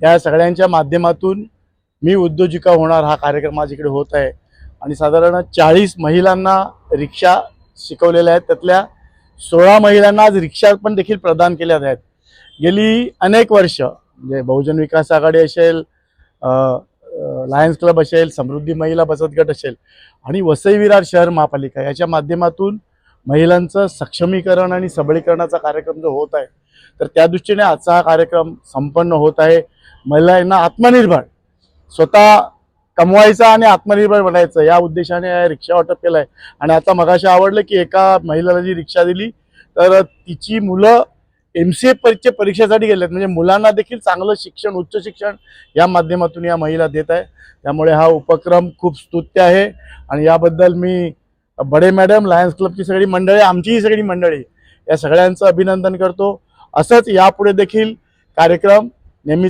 या सगळ्यांच्या माध्यमातून मी उद्योजिका होणार हा कार्यक्रम माझ्याकडे होत आहे. आणि साधारण चाळीस महिलांना रिक्षा शिकवलेल्या आहेत. त्यातल्या सोळा महिलांना आज रिक्षा पण देखील प्रदान केल्या आहेत. गेली अनेक वर्ष म्हणजे बहुजन विकास आघाडी असेल लायन्स क्लब असेल समृद्धी महिला बचत गट असेल आणि वसई विरार शहर महापालिका याच्या माध्यमातून महिलांचं सक्षमीकरण आणि सबलीकरणाचा कार्यक्रम जो होत आहे तर त्या दृष्टीने आजचा हा कार्यक्रम संपन्न होत आहे. महिलांना आत्मनिर्भर स्वतः कमवायचा आणि आत्मनिर्भर बनायचं या उद्देशाने रिक्षा वाटप केलं आहे आणि आता मगाशी आवडलं की एका महिलेला जी रिक्षा दिली तर तिची मुलं एम सी ए परीक्षेसाठी गेलेत. म्हणजे मुलांना देखील चांगलं शिक्षण उच्च शिक्षण या माध्यमातून या महिला देत आहे. त्यामुळे हा उपक्रम खूप स्तुत्य आहे. आणि याबद्दल मी बडे मॅडम लायन्स क्लबची सगळी मंडळी आमचीही सगळी मंडळी या सगळ्यांचं अभिनंदन करतो. असंच यापुढे देखील कार्यक्रम नेहमीच